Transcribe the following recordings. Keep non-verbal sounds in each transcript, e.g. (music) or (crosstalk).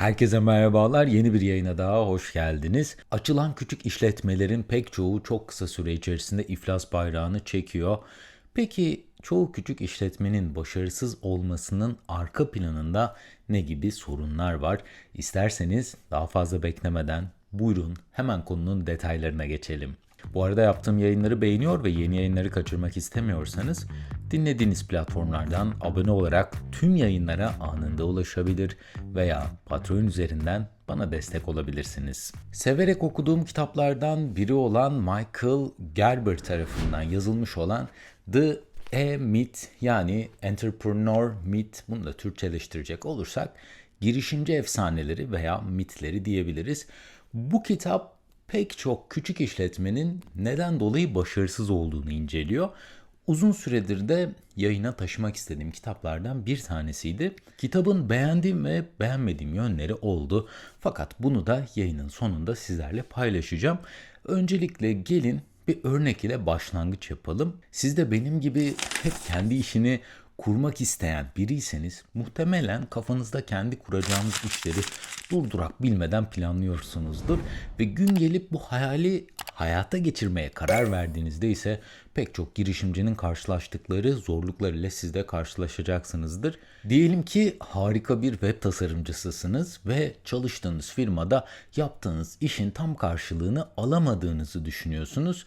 Herkese merhabalar. Yeni bir yayına daha hoş geldiniz. Açılan küçük işletmelerin pek çoğu çok kısa süre içerisinde iflas bayrağını çekiyor. Peki çoğu küçük işletmenin başarısız olmasının arka planında ne gibi sorunlar var? İsterseniz daha fazla beklemeden buyurun hemen konunun detaylarına geçelim. Bu arada yaptığım yayınları beğeniyor ve yeni yayınları kaçırmak istemiyorsanız dinlediğiniz platformlardan abone olarak tüm yayınlara anında ulaşabilir veya Patreon üzerinden bana destek olabilirsiniz. Severek okuduğum kitaplardan biri olan Michael Gerber tarafından yazılmış olan The E-Myth yani Entrepreneur Myth bunu da Türkçeleştirecek olursak girişimci efsaneleri veya mitleri diyebiliriz. Bu kitap pek çok küçük işletmenin neden dolayı başarısız olduğunu inceliyor. Uzun süredir de yayına taşımak istediğim kitaplardan bir tanesiydi. Kitabın beğendiğim ve beğenmediğim yönleri oldu. Fakat bunu da yayının sonunda sizlerle paylaşacağım. Öncelikle gelin bir örnek ile başlangıç yapalım. Siz de benim gibi hep kendi işini kurmak isteyen biriyseniz muhtemelen kafanızda kendi kuracağınız işleri durdurak bilmeden planlıyorsunuzdur ve gün gelip bu hayali hayata geçirmeye karar verdiğinizde ise pek çok girişimcinin karşılaştıkları zorluklar ile siz de karşılaşacaksınızdır. Diyelim ki harika bir web tasarımcısısınız ve çalıştığınız firmada yaptığınız işin tam karşılığını alamadığınızı düşünüyorsunuz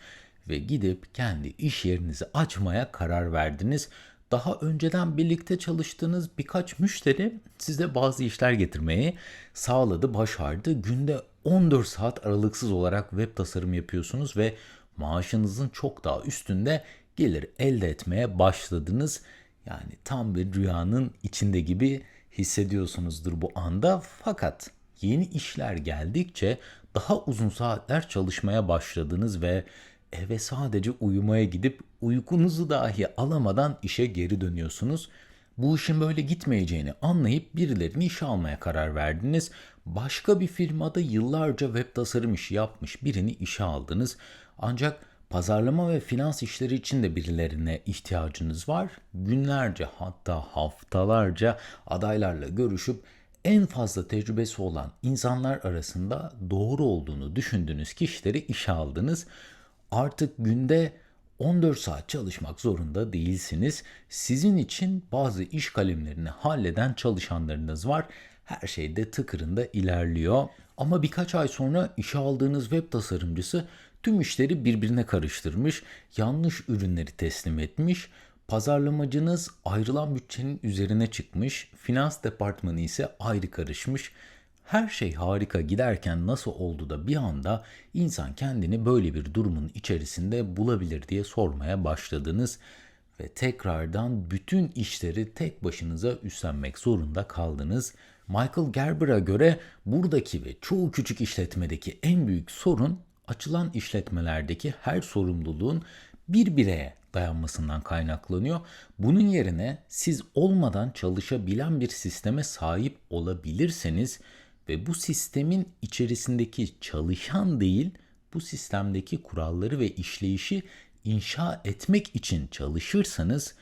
ve gidip kendi iş yerinizi açmaya karar verdiniz daha önceden birlikte çalıştığınız birkaç müşteri size bazı işler getirmeyi sağladı, başardı. Günde 14 saat aralıksız olarak web tasarım yapıyorsunuz ve maaşınızın çok daha üstünde gelir elde etmeye başladınız. Yani tam bir rüyanın içinde gibi hissediyorsunuzdur bu anda. Fakat yeni işler geldikçe daha uzun saatler çalışmaya başladınız ve eve sadece uyumaya gidip uykunuzu dahi alamadan işe geri dönüyorsunuz. Bu işin böyle gitmeyeceğini anlayıp birilerini işe almaya karar verdiniz. Başka bir firmada yıllarca web tasarım işi yapmış birini işe aldınız. Ancak pazarlama ve finans işleri için de birilerine ihtiyacınız var. Günlerce hatta haftalarca adaylarla görüşüp en fazla tecrübesi olan insanlar arasında doğru olduğunu düşündüğünüz kişileri işe aldınız artık günde 14 saat çalışmak zorunda değilsiniz. Sizin için bazı iş kalemlerini halleden çalışanlarınız var. Her şey de tıkırında ilerliyor. Ama birkaç ay sonra işe aldığınız web tasarımcısı tüm işleri birbirine karıştırmış, yanlış ürünleri teslim etmiş, pazarlamacınız ayrılan bütçenin üzerine çıkmış, finans departmanı ise ayrı karışmış her şey harika giderken nasıl oldu da bir anda insan kendini böyle bir durumun içerisinde bulabilir diye sormaya başladınız ve tekrardan bütün işleri tek başınıza üstlenmek zorunda kaldınız. Michael Gerber'a göre buradaki ve çoğu küçük işletmedeki en büyük sorun açılan işletmelerdeki her sorumluluğun bir bireye dayanmasından kaynaklanıyor. Bunun yerine siz olmadan çalışabilen bir sisteme sahip olabilirseniz ve bu sistemin içerisindeki çalışan değil, bu sistemdeki kuralları ve işleyişi inşa etmek için çalışırsanız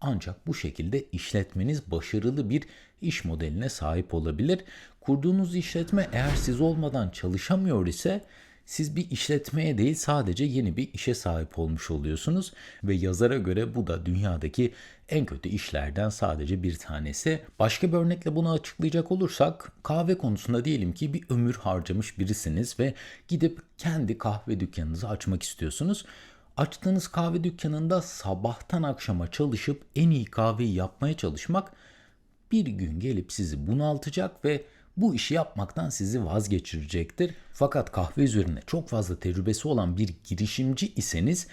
ancak bu şekilde işletmeniz başarılı bir iş modeline sahip olabilir. Kurduğunuz işletme eğer siz olmadan çalışamıyor ise siz bir işletmeye değil sadece yeni bir işe sahip olmuş oluyorsunuz ve yazara göre bu da dünyadaki en kötü işlerden sadece bir tanesi. Başka bir örnekle bunu açıklayacak olursak kahve konusunda diyelim ki bir ömür harcamış birisiniz ve gidip kendi kahve dükkanınızı açmak istiyorsunuz. Açtığınız kahve dükkanında sabahtan akşama çalışıp en iyi kahveyi yapmaya çalışmak bir gün gelip sizi bunaltacak ve bu işi yapmaktan sizi vazgeçirecektir. Fakat kahve üzerine çok fazla tecrübesi olan bir girişimci iseniz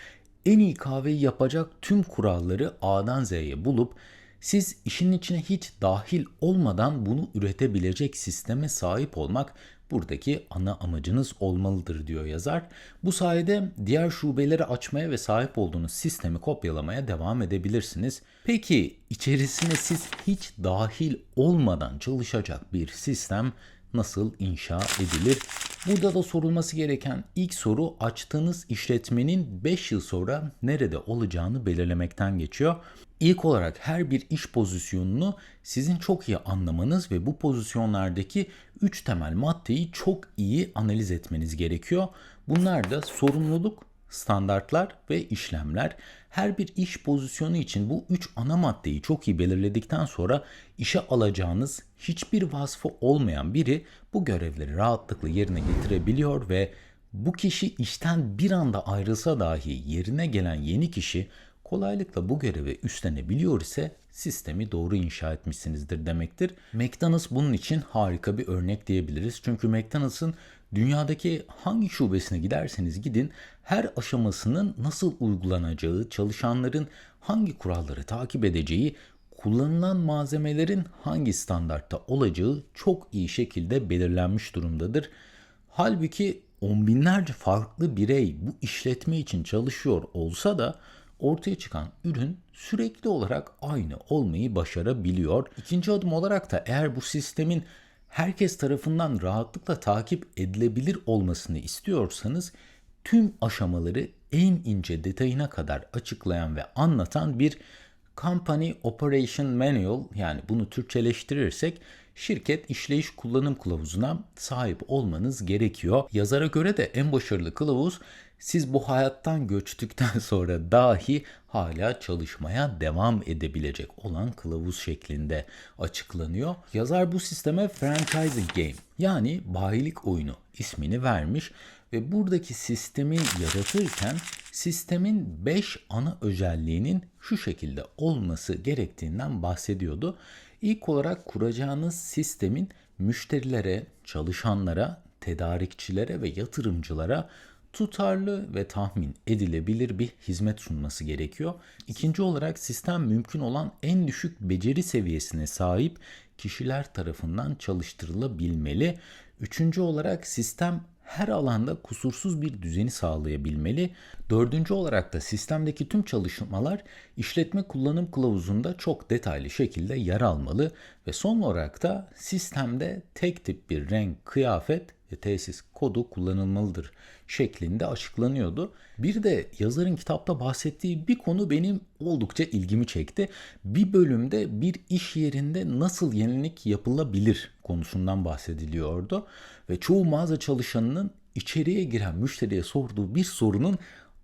en iyi kahveyi yapacak tüm kuralları A'dan Z'ye bulup siz işin içine hiç dahil olmadan bunu üretebilecek sisteme sahip olmak buradaki ana amacınız olmalıdır diyor yazar. Bu sayede diğer şubeleri açmaya ve sahip olduğunuz sistemi kopyalamaya devam edebilirsiniz. Peki içerisine siz hiç dahil olmadan çalışacak bir sistem nasıl inşa edilir? Burada da sorulması gereken ilk soru açtığınız işletmenin 5 yıl sonra nerede olacağını belirlemekten geçiyor. İlk olarak her bir iş pozisyonunu sizin çok iyi anlamanız ve bu pozisyonlardaki 3 temel maddeyi çok iyi analiz etmeniz gerekiyor. Bunlar da sorumluluk, standartlar ve işlemler. Her bir iş pozisyonu için bu 3 ana maddeyi çok iyi belirledikten sonra işe alacağınız hiçbir vasfı olmayan biri bu görevleri rahatlıkla yerine getirebiliyor ve bu kişi işten bir anda ayrılsa dahi yerine gelen yeni kişi kolaylıkla bu görevi üstlenebiliyor ise sistemi doğru inşa etmişsinizdir demektir. McDonald's bunun için harika bir örnek diyebiliriz. Çünkü McDonald's'ın dünyadaki hangi şubesine giderseniz gidin her aşamasının nasıl uygulanacağı, çalışanların hangi kuralları takip edeceği, kullanılan malzemelerin hangi standartta olacağı çok iyi şekilde belirlenmiş durumdadır. Halbuki on binlerce farklı birey bu işletme için çalışıyor olsa da ortaya çıkan ürün sürekli olarak aynı olmayı başarabiliyor. İkinci adım olarak da eğer bu sistemin herkes tarafından rahatlıkla takip edilebilir olmasını istiyorsanız tüm aşamaları en ince detayına kadar açıklayan ve anlatan bir Company Operation Manual yani bunu Türkçeleştirirsek şirket işleyiş kullanım kılavuzuna sahip olmanız gerekiyor. Yazara göre de en başarılı kılavuz siz bu hayattan göçtükten (laughs) sonra dahi hala çalışmaya devam edebilecek olan kılavuz şeklinde açıklanıyor. Yazar bu sisteme franchising game yani bayilik oyunu ismini vermiş ve buradaki sistemi yaratırken sistemin 5 ana özelliğinin şu şekilde olması gerektiğinden bahsediyordu. İlk olarak kuracağınız sistemin müşterilere, çalışanlara, tedarikçilere ve yatırımcılara tutarlı ve tahmin edilebilir bir hizmet sunması gerekiyor. İkinci olarak sistem mümkün olan en düşük beceri seviyesine sahip kişiler tarafından çalıştırılabilmeli. Üçüncü olarak sistem her alanda kusursuz bir düzeni sağlayabilmeli. Dördüncü olarak da sistemdeki tüm çalışmalar işletme kullanım kılavuzunda çok detaylı şekilde yer almalı ve son olarak da sistemde tek tip bir renk, kıyafet tesis kodu kullanılmalıdır şeklinde açıklanıyordu. Bir de yazarın kitapta bahsettiği bir konu benim oldukça ilgimi çekti. Bir bölümde bir iş yerinde nasıl yenilik yapılabilir konusundan bahsediliyordu ve çoğu mağaza çalışanının içeriye giren müşteriye sorduğu bir sorunun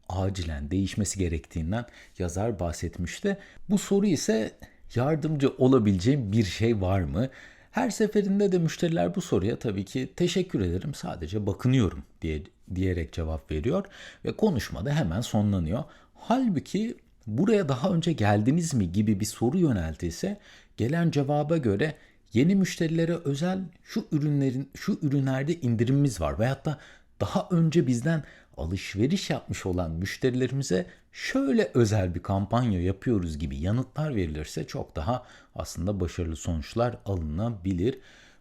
acilen değişmesi gerektiğinden yazar bahsetmişti. Bu soru ise yardımcı olabileceğim bir şey var mı? Her seferinde de müşteriler bu soruya tabii ki teşekkür ederim sadece bakınıyorum diye diyerek cevap veriyor ve konuşma da hemen sonlanıyor. Halbuki buraya daha önce geldiniz mi gibi bir soru yöneltilse gelen cevaba göre yeni müşterilere özel şu ürünlerin şu ürünlerde indirimimiz var veyahut da daha önce bizden alışveriş yapmış olan müşterilerimize şöyle özel bir kampanya yapıyoruz gibi yanıtlar verilirse çok daha aslında başarılı sonuçlar alınabilir.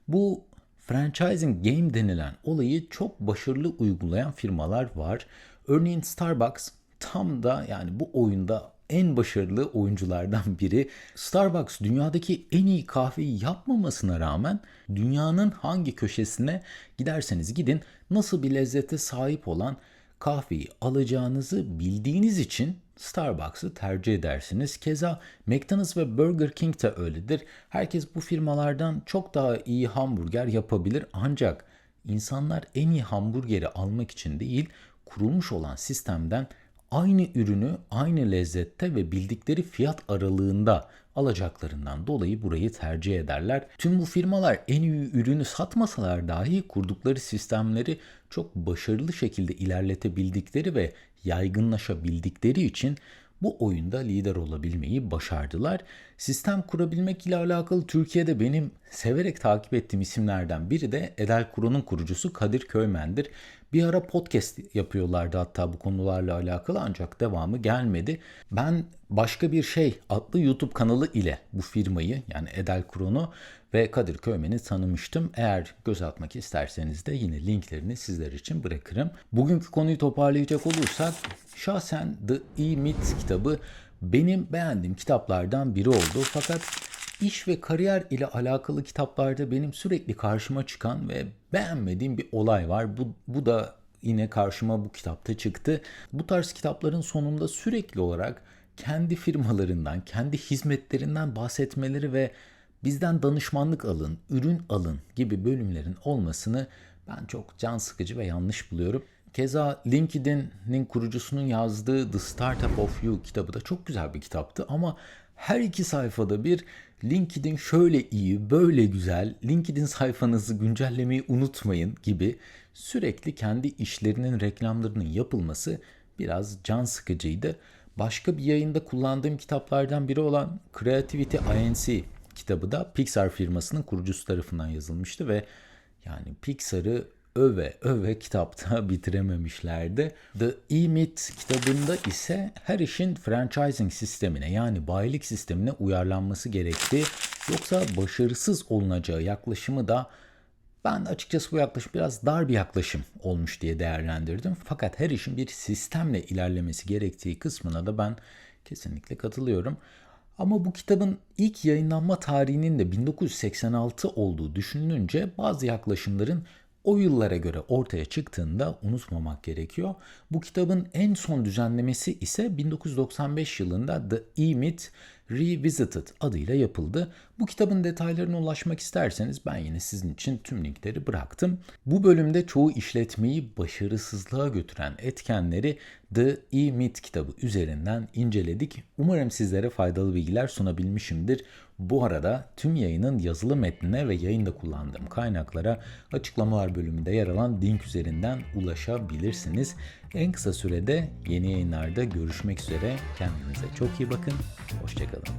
Bu franchising game denilen olayı çok başarılı uygulayan firmalar var. Örneğin Starbucks tam da yani bu oyunda en başarılı oyunculardan biri. Starbucks dünyadaki en iyi kahveyi yapmamasına rağmen dünyanın hangi köşesine giderseniz gidin nasıl bir lezzete sahip olan kahveyi alacağınızı bildiğiniz için Starbucks'ı tercih edersiniz. Keza McDonald's ve Burger King de öyledir. Herkes bu firmalardan çok daha iyi hamburger yapabilir ancak insanlar en iyi hamburgeri almak için değil, kurulmuş olan sistemden aynı ürünü aynı lezzette ve bildikleri fiyat aralığında alacaklarından dolayı burayı tercih ederler. Tüm bu firmalar en iyi ürünü satmasalar dahi kurdukları sistemleri çok başarılı şekilde ilerletebildikleri ve yaygınlaşabildikleri için bu oyunda lider olabilmeyi başardılar. Sistem kurabilmek ile alakalı Türkiye'de benim severek takip ettiğim isimlerden biri de Edel Kuru'nun kurucusu Kadir Köymen'dir. Bir ara podcast yapıyorlardı hatta bu konularla alakalı ancak devamı gelmedi. Ben başka bir şey adlı YouTube kanalı ile bu firmayı yani Edel Kur'unu ve Kadir Köymen'i tanımıştım. Eğer göz atmak isterseniz de yine linklerini sizler için bırakırım. Bugünkü konuyu toparlayacak olursak şahsen The E-Myth kitabı benim beğendiğim kitaplardan biri oldu. Fakat iş ve kariyer ile alakalı kitaplarda benim sürekli karşıma çıkan ve beğenmediğim bir olay var. Bu, bu da yine karşıma bu kitapta çıktı. Bu tarz kitapların sonunda sürekli olarak kendi firmalarından, kendi hizmetlerinden bahsetmeleri ve bizden danışmanlık alın, ürün alın gibi bölümlerin olmasını ben çok can sıkıcı ve yanlış buluyorum. Keza LinkedIn'in kurucusunun yazdığı The Startup of You kitabı da çok güzel bir kitaptı ama her iki sayfada bir LinkedIn şöyle iyi, böyle güzel, LinkedIn sayfanızı güncellemeyi unutmayın gibi sürekli kendi işlerinin reklamlarının yapılması biraz can sıkıcıydı. Başka bir yayında kullandığım kitaplardan biri olan Creativity INC kitabı da Pixar firmasının kurucusu tarafından yazılmıştı ve yani Pixar'ı öve öve kitapta (laughs) bitirememişlerdi. The E-Myth kitabında ise her işin franchising sistemine yani bayilik sistemine uyarlanması gerekti. Yoksa başarısız olunacağı yaklaşımı da ben açıkçası bu yaklaşım biraz dar bir yaklaşım olmuş diye değerlendirdim. Fakat her işin bir sistemle ilerlemesi gerektiği kısmına da ben kesinlikle katılıyorum. Ama bu kitabın ilk yayınlanma tarihinin de 1986 olduğu düşünülünce bazı yaklaşımların o yıllara göre ortaya çıktığında unutmamak gerekiyor. Bu kitabın en son düzenlemesi ise 1995 yılında The E-Myth Revisited adıyla yapıldı. Bu kitabın detaylarına ulaşmak isterseniz ben yine sizin için tüm linkleri bıraktım. Bu bölümde çoğu işletmeyi başarısızlığa götüren etkenleri The E-Myth kitabı üzerinden inceledik. Umarım sizlere faydalı bilgiler sunabilmişimdir. Bu arada tüm yayının yazılı metnine ve yayında kullandığım kaynaklara açıklamalar bölümünde yer alan link üzerinden ulaşabilirsiniz. En kısa sürede yeni yayınlarda görüşmek üzere. Kendinize çok iyi bakın. Hoşçakalın.